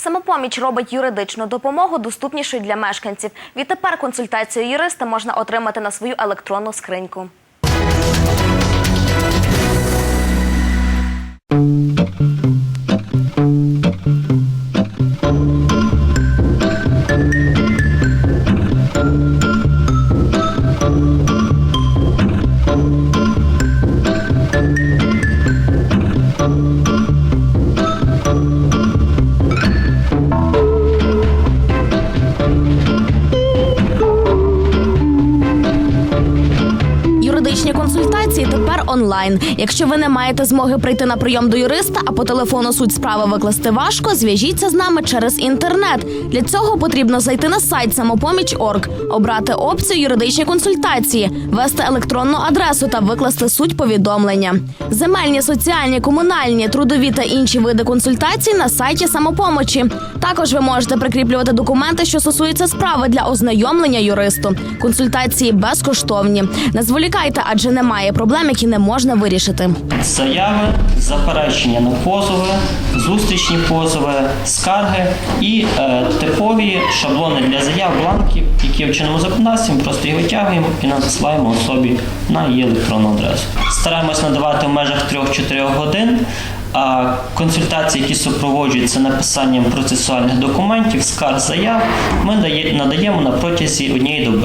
Самопоміч робить юридичну допомогу доступнішою для мешканців. Відтепер консультацію юриста можна отримати на свою електронну скриньку. Юридичні консультації тепер онлайн. Якщо ви не маєте змоги прийти на прийом до юриста, а по телефону суть справи викласти важко, зв'яжіться з нами через інтернет. Для цього потрібно зайти на сайт самопоміч.орг, обрати опцію юридичні консультації, ввести електронну адресу та викласти суть повідомлення. Земельні, соціальні, комунальні, трудові та інші види консультацій на сайті самопомочі. Також ви можете прикріплювати документи, що стосуються справи для ознайомлення юристу. Консультації безкоштовні. Не зволікайте, адже немає проблем, які не можна вирішити. заяви, заперечення на позови, зустрічні позови, скарги і е, типові шаблони для заяв, бланків, які вчинимо законодавством, просто їх витягуємо і надсилаємо особі на її електронну адресу. Стараємось надавати в межах 3-4 годин. А консультації, які супроводжуються написанням процесуальних документів, скарг заяв, ми надаємо на протязі однієї доби.